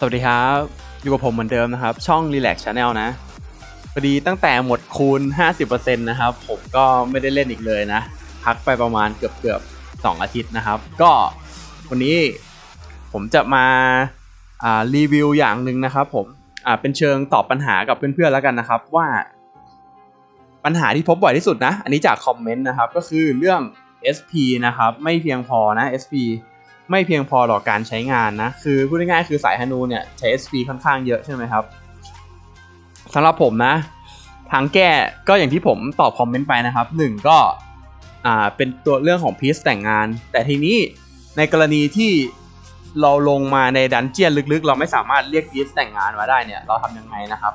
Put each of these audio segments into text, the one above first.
สวัสดีครับ อยู่กับผมเหมือนเดิมนะครับ ช่อง Relax Channel นะพอดีตั้งแต่หมดคูณ 50%นะครับ ผมก็ไม่ได้เล่นอีกเลยนะ พักไปประมาณเกือบเกือบๆสองอาทิตย์นะครับ ก็วันนี้ผมจะมาารีวิวอย่างหนึ่งนะครับ ผมเป็นเชิงตอบปัญหากับเพื่อนๆแล้วกันนะครับ ว่า ปัญหาที่พบบ่อยที่สุดนะ อันนี้จากคอมเมนต์นะครับ ก็คือเรื่อง SP นะครับ ไม่เพียงพอนะ SP ไม่เพียงพอต่อการใช้งานนะ คือพูดง่ายๆคือสายฮานูเนี่ยใช้ SP ค่อนข้างเยอะใช่ไหมครับสำหรับผมนะ ทางแก้ก็อย่างที่ผมตอบคอมเมนต์ไปนะครับหนึ่งก็อ่าเป็นตัวเรื่องของพีซแต่งงาน แต่ทีนี้ในกรณีที่เราลงมาในดันเจียนลึกๆ เราไม่สามารถเรียกพีซแต่งงานมาได้เนี่ยเราทำยังไงนะครับ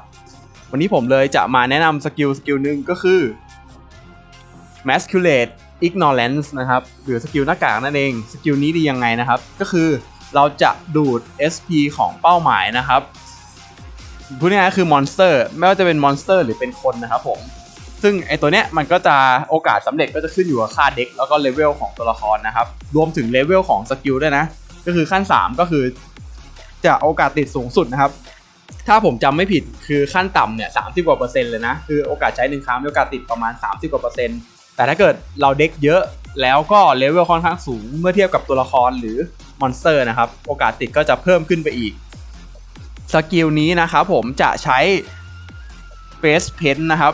วันนี้ผมเลยจะมาแนะนำสกิลสกิลหนึ่งก็คือ masculate ignorance นะครับหรือสกิลหน้ากากนั่นเองสกิลนี้ดียังไงนะครับ ก็คือเราจะดูด SP ของเป้าหมายนะครับพูดง่ายๆคือมอนสเตอร์ไม่ว่าจะเป็นมอนสเตอร์หรือเป็นคนนะครับผมซึ่งไอตัวเนี้ยมันก็จะโอกาสสำเร็จก็จะขึ้นอยู่กับค่าเด็กแล้วก็เลเวลของตัวละครนะครับ รวมถึงเลเวลของสกิลด้วยนะ ก็คือขั้น 3 ก็คือจะโอกาสติดสูงสุดนะครับ ถ้าผมจำไม่ผิดคือขั้นต่ำเนี่ยสามสิบกว่าเปอร์เซ็นต์เลยนะ คือโอกาสใช้หนึ่งครั้งมีโอกาสติดประมาณ 30กว่าเปอร์เซ็นต์ แต่ถ้าเกิดเราเด็กเยอะแล้วก็เลเวลค่อนข้างสูงเมื่อเทียบกับตัวละครหรือมอนสเตอร์นะครับ โอกาสติดก็จะเพิ่มขึ้นไปอีก สกิลนี้นะครับผมจะใช้เฟสเพนนะครับ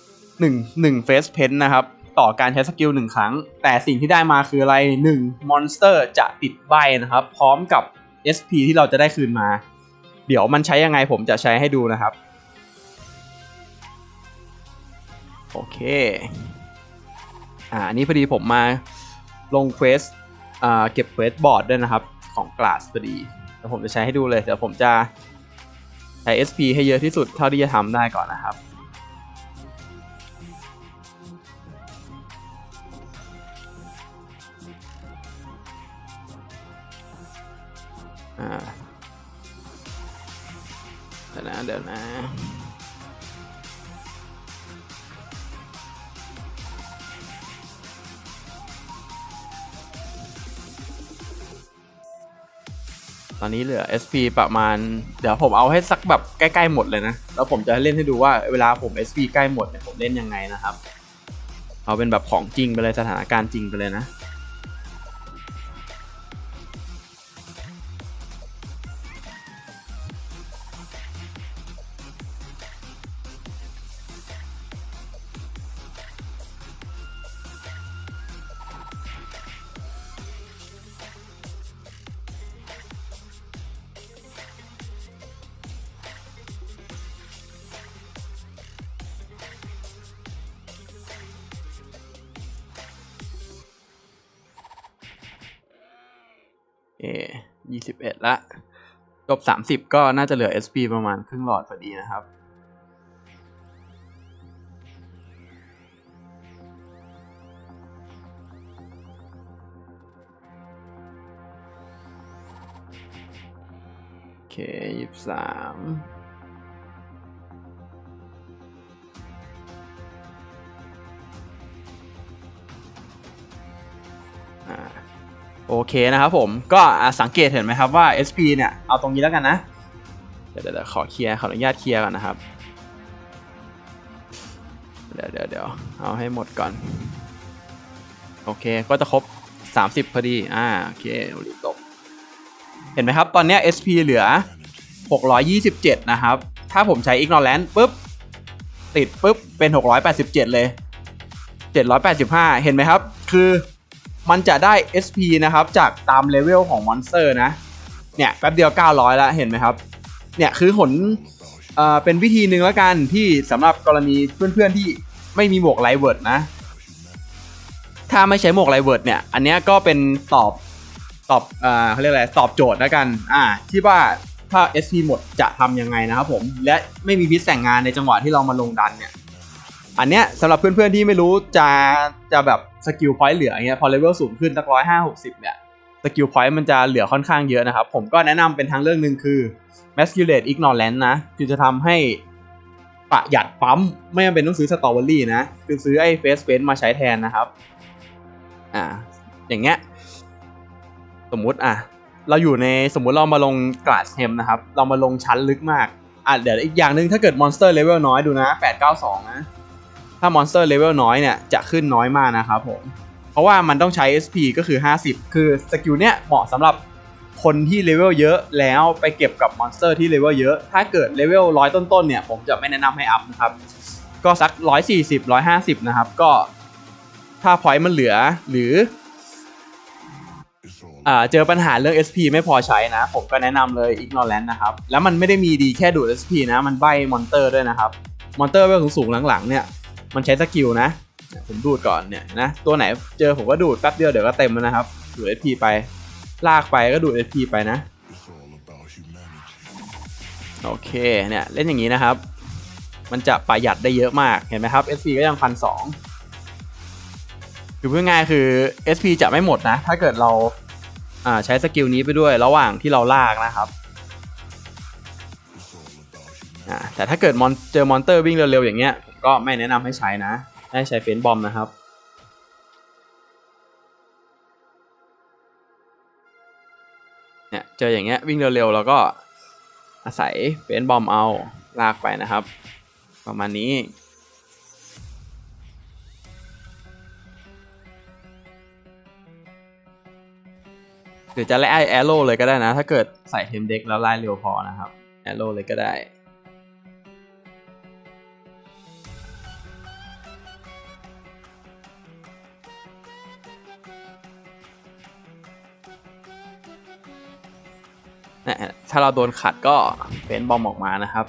1 1เฟสเพนนะครับ ต่อการใช้สกิล1ครั้ง แต่สิ่งที่ได้มาคืออะไร 1 มอนสเตอร์จะติดใบนะครับ พร้อมกับ SP ที่เราจะได้คืนมา เดี๋ยวมันใช้ยังไงผมจะใช้ให้ดูนะครับ โอเค อ่าอันนี้พอดีผมมาลงเควสอ่าเก็บเควสบอร์ดด้วยนะครับ ของกลาสพอดีเดี๋ยวผมจะใช้ให้ดูเลย เดี๋ยวผมจะใช้ SP ให้เยอะที่สุดเท่าที่จะทำได้ก่อนนะครับอ่าเดี๋ยวนะเดี๋ยวนะ ตอนนี้เหลือ SP ประมาณ เดี๋ยวผมเอาให้สักแบบใกล้ๆหมดเลยนะ แล้วผมจะเล่นให้ดูว่าเวลาผม SP ใกล้หมดเนี่ยผมเล่นยังไงนะครับ เอาเป็นแบบของจริงไปเลยสถานการณ์จริงไปเลยนะ เอยี่สิบเอ็ดละ จบสามสิบก็น่าจะเหลือ SP ประมาณครึ่งหลอดพอดีนะครับ โอเคยี่สามอ่า โอเคนะครับผมก็สังเกตเห็นไหมครับว่า SP เนี่ยเอาตรงนี้แล้วกันนะ เดี๋ยวเดี๋ยวขอเคลียร์ขออนุญาตเคลียร์ก่อนนะครับ เดี๋ยวเดี๋ยวเดี๋ยวเอาให้หมดก่อน โอเคก็จะครบ 30 พอดี อ่าโอเครีบตก เห็นไหมครับ ตอนเนี้ย SP เหลือ 627 นะครับ ถ้าผมใช้ ignorance ปุ๊บ ติดปุ๊บเป็น 687 เลย 785 เห็นไหมครับ คือ มันจะได้ SP นะครับจากตามเลเวลของมอนสเตอร์นะ เนี่ยแป๊บเดียว 900 แล้วเห็นไหมครับ เนี่ยคือผลเอ่อเป็นวิธีหนึ่งแล้วกันที่สำหรับกรณีเพื่อนๆที่ไม่มีหมวกไลเวิร์ดนะ ถ้าไม่ใช้หมวกไลเวิร์ดเนี่ย อันนี้ก็เป็นตอบตอบเอ่อเขาเรียกอะไรตอบโจทย์แล้วกัน อ่า ที่ว่าถ้า SP หมดจะทำยังไงนะครับผม และไม่มีพิษแต่งงานในจังหวะที่เรามาลงดันเนี่ย อันเนี้ยสำหรับเพื่อนๆที่ไม่รู้จะจะแบบสกิลพอยต์เหลืออย่างเงี้ยพอเลเวลสูงขึ้นสักร้อยห้าหกสิบเนี่ยสกิลพอยต์มันจะเหลือค่อนข้างเยอะนะครับ ผมก็แนะนำเป็นทางเรื่องหนึ่งคือ masculate ignorance นะ คือจะทำให้ประหยัดปั๊ม ไม่จำเป็นต้องซื้อสตรอเบอรี่นะ คือซื้อไอ้เฟสเฟนมาใช้แทนนะครับ อ่า อย่างเงี้ย สมมุติอะ เราอยู่ในสมมุติเรามาลงกราสเทมนะครับ เรามาลงชั้นลึกมาก อะ เดี๋ยวอีกอย่างหนึ่งถ้าเกิดมอนสเตอร์เลเวลน้อยดูนะ 892 นะ ถ้ามอนสเตอร์เลเวลน้อยเนี่ยจะขึ้นน้อยมากนะครับผม เพราะว่ามันต้องใช้ SP ก็คือ 50 คือสกิลเนี้ยเหมาะสำหรับคนที่เลเวลเยอะแล้วไปเก็บกับมอนสเตอร์ที่เลเวลเยอะ ถ้าเกิดเลเวลร้อยต้นๆเนี่ยผมจะไม่แนะนำให้อัพนะครับ ก็สัก 140 150 นะครับ ก็ถ้าพอยต์มันเหลือหรืออ่าเจอปัญหาเรื่อง SP ไม่พอใช้นะ ผมก็แนะนำเลย Ignorant นะครับ แล้วมันไม่ได้มีดีแค่ดูด SP นะ มันใบมอนเตอร์ด้วยนะครับ มอนเตอร์เวลสูงๆหลังๆเนี่ย มันใช้สกิลนะผมดูดก่อนเนี่ยนะตัวไหนเจอผมก็ดูดแป๊บเดียวเดี๋ยวก็เต็มแล้วนะครับดูด SP ไป ลากไปก็ดูด SP ไปนะโอเคเนี่ยเล่นอย่างนี้นะครับ มันจะประหยัดได้เยอะมากเห็นไหมครับ SP ก็ยังพันสองคือพูดง่ายคือ SP จะไม่หมดนะ ถ้าเกิดเราใช้สกิลนี้ไปด้วยระหว่างที่เราลากนะครับแต่ถ้าเกิดมอนเจอมอนเตอร์วิ่งเร็วๆอย่างเงี้ย ก็ไม่แนะนำให้ใช้นะ ให้ใช้เฟนบอมนะครับเนี่ยเจออย่างเงี้ยวิ่งเร็วๆแล้วก็อาศัยเฟนบอมเอาลากไปนะครับ ประมาณนี้หรือจะไล่แอโร่เลยก็ได้นะ ถ้าเกิดใส่เทมเด็กแล้วไล่เร็วพอนะครับแอโร่เลยก็ได้ ถ้าเราโดนขัดก็เป็นบอมออกมานะครับ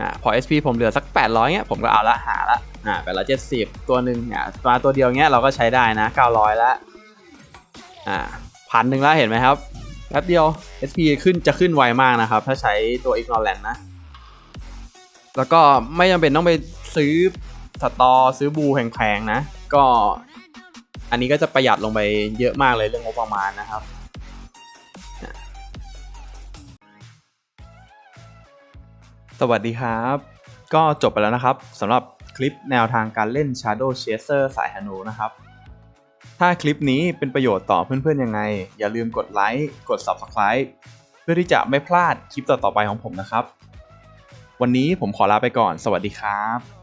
อ่าพอ SP ผมเหลือสัก 800เงี้ยผมก็เอาละหาละอ่า870ตัวหนึ่งอ่ามาตัวเดียวเงี้ยเราก็ใช้ได้นะ 900ละอ่าพันหนึ่งแล้วเห็นไหมครับแป๊บเดียว SP ขึ้นจะขึ้นไวมากนะครับ ถ้าใช้ตัว Ignorant นะ แล้วก็ไม่จำเป็นต้องไปซื้อสตอซื้อบูแพงๆนะ ก็ อันนี้ก็จะประหยัดลงไปเยอะมากเลยเรื่องงบประมาณนะครับสวัสดีครับ ก็จบไปแล้วนะครับสำหรับคลิปแนวทางการเล่น Shadow Chaser สายฮานูนะครับ ถ้าคลิปนี้เป็นประโยชน์ต่อเพื่อนๆยังไง อย่าลืมกดไลค์กด Subscribe เพื่อที่จะไม่พลาดคลิปต่อๆไปของผมนะครับ วันนี้ผมขอลาไปก่อน สวัสดีครับ